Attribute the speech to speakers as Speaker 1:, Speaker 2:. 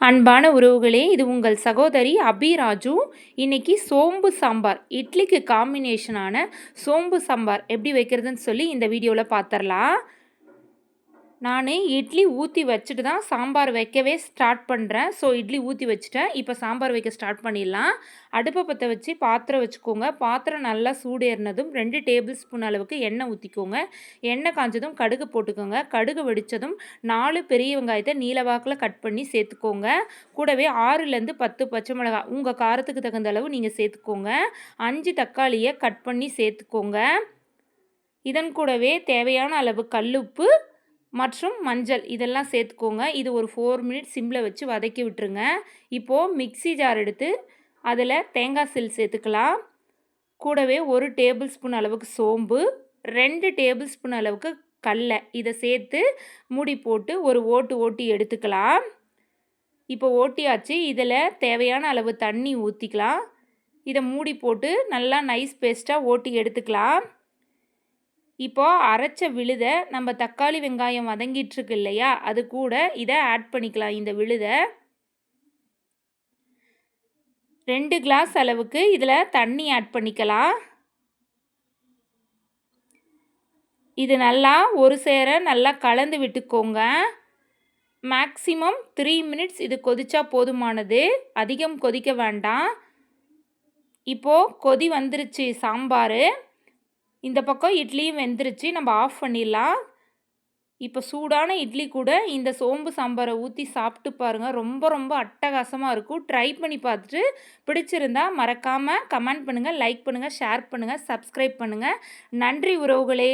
Speaker 1: அன்பான உறவுகளே இது உங்கள் சகோதரி அபிராஜு. இன்னைக்கு சோம்பு சாம்பார் இட்லிக்கு காம்பினேஷனான சோம்பு சாம்பார் எப்படி வைக்கிறதுன்னு சொல்லி இந்த வீடியோவில் பார்த்துடலாம் நான் இட்லி ஊற்றி வச்சுட்டு தான் சாம்பார் வைக்கவே ஸ்டார்ட் பண்ணுறேன் ஸோ இட்லி ஊற்றி வச்சுட்டேன். இப்போ சாம்பார் வைக்க ஸ்டார்ட் பண்ணிடலாம். அடுப்பை பற்ற வச்சு பாத்திரம் வச்சுக்கோங்க. பாத்திரம் நல்லா சூடேறினதும் ரெண்டு டேபிள் ஸ்பூன் அளவுக்கு எண்ணெய் ஊற்றிக்கோங்க எண்ணெய் காஞ்சதும் கடுகு போட்டுக்கோங்க. கடுகு வெடித்ததும் நாலு பெரிய வெங்காயத்தை நீலவாக்கில் கட் பண்ணி சேர்த்துக்கோங்க. கூடவே ஆறுலேருந்து பத்து பச்சை மிளகாய் உங்கள் காரத்துக்கு தகுந்த அளவு நீங்கள் சேர்த்துக்கோங்க. அஞ்சு தக்காளியை கட் பண்ணி சேர்த்துக்கோங்க. இதன் கூடவே தேவையான அளவு கல்லுப்பு மற்றும் மஞ்சள் இதெல்லாம் சேர்த்துக்கோங்க. இது ஒரு ஃபோர் மினிட்ஸ் சிம்மில் வச்சு வதக்கி விட்டுருங்க. இப்போது மிக்சி ஜார் எடுத்து அதில் தேங்காய் சில் சேர்த்துக்கலாம். கூடவே ஒரு டேபிள் ஸ்பூன் அளவுக்கு சோம்பு ரெண்டு டேபிள் ஸ்பூன் அளவுக்கு கடலை. இதை சேர்த்து மூடி போட்டு ஒரு ஓட்டு ஓட்டி எடுத்துக்கலாம். இப்போ ஓட்டியாச்சு. இதில் தேவையான அளவு தண்ணி ஊற்றிக்கலாம் இதை மூடி போட்டு நல்லா நைஸ் பேஸ்ட்டாக ஓட்டி எடுத்துக்கலாம். இப்போது அரைச்ச விழுதை நம்ம தக்காளி வெங்காயம் வதங்கிட்டுருக்கு இல்லையா? அது கூட இதை ஆட் பண்ணிக்கலாம். இந்த விழுதை ரெண்டு கிளாஸ் அளவுக்கு இதில் தண்ணி ஆட் பண்ணிக்கலாம். இது நல்லா ஒரு சேர நல்லா கலந்து விட்டுக்கோங்க. மேக்ஸிமம் த்ரீ மினிட்ஸ் இது கொதிச்சா போதுமானது. அதிகம் கொதிக்க வேண்டாம். இப்போது கொதி வந்துருச்சு சாம்பார். இந்த பக்கம் இட்லியும் வெந்துருச்சு நம்ம ஆஃப் பண்ணிடலாம். இப்போ சூடான இட்லி கூட இந்த சோம்பு சாம்பாரை ஊற்றி சாப்பிட்டு பாருங்கள் ரொம்ப ரொம்ப அட்டகாசமாக இருக்கும். ட்ரை பண்ணி பார்த்துட்டு பிடிச்சிருந்தா மறக்காமல் கமெண்ட் பண்ணுங்கள் லைக் பண்ணுங்கள் ஷேர் பண்ணுங்கள் சப்ஸ்கிரைப் பண்ணுங்கள் நன்றி உறவுகளே.